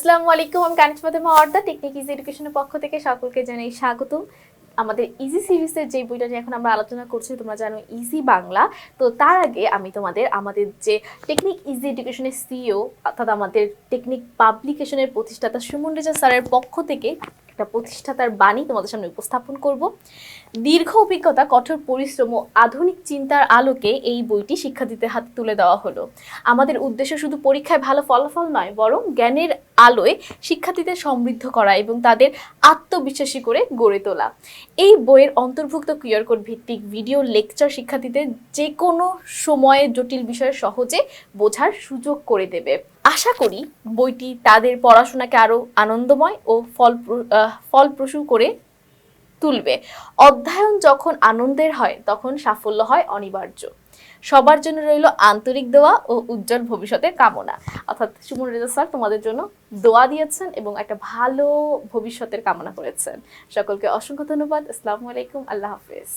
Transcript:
আসসালামু আলাইকুম, আমি কানিজ ফাতেমা অর্দা টেকনিক ইজি এডুকেশনের পক্ষ থেকে সকলকে জানাই স্বাগতম। আমাদের ইজি সিরিজের যে বইটা নিয়ে এখন আমরা আলোচনা করছি, তোমরা জানো ইজি বাংলা তো তার আগে আমি তোমাদের, আমাদের যে টেকনিক ইজি এডুকেশনের সিইও অর্থাৎ আমাদের টেকনিক পাবলিকেশনের প্রতিষ্ঠাতা সুমন রেজা স্যারের পক্ষ থেকে একটা প্রতিষ্ঠাতার বাণী তোমাদের সামনে উপস্থাপন করব। দীর্ঘ অভিজ্ঞতা, কঠোর পরিশ্রম ও আধুনিক চিন্তার আলোকে এই বইটি শিক্ষার্থীদের হাতে তুলে দেওয়া হলো। আমাদের উদ্দেশ্য শুধু পরীক্ষায় ভালো ফলাফল নয়, বরং জ্ঞানের আলোয় শিক্ষার্থীদের সমৃদ্ধ করা এবং তাদের আত্মবিশ্বাসী করে গড়ে তোলা। এই বইয়ের অন্তর্ভুক্ত কিউআর কোড ভিত্তিক ভিডিও লেকচার শিক্ষার্থীদের যে কোনো সময়ে জটিল বিষয়ে সহজে বোঝার সুযোগ করে দেবে। আশা করি বইটি তাদের পড়াশোনাকে আরও আনন্দময় ও ফল ফলপ্রসূ করে তুলবে। অধ্যয়ন যখন আনন্দের হয়, তখন সাফল্য হয় অনিবার্য। সবার জন্য রইল আন্তরিক দোয়া ও উজ্জ্বল ভবিষ্যতের কামনা। অর্থাৎ সুমন রেজা স্যার তোমাদের জন্য দোয়া দিয়েছেন এবং একটা ভালো ভবিষ্যতের কামনা করেছেন। সকলকে অসংখ্য ধন্যবাদ। আসসালামু আলাইকুম। আল্লাহ হাফেজ।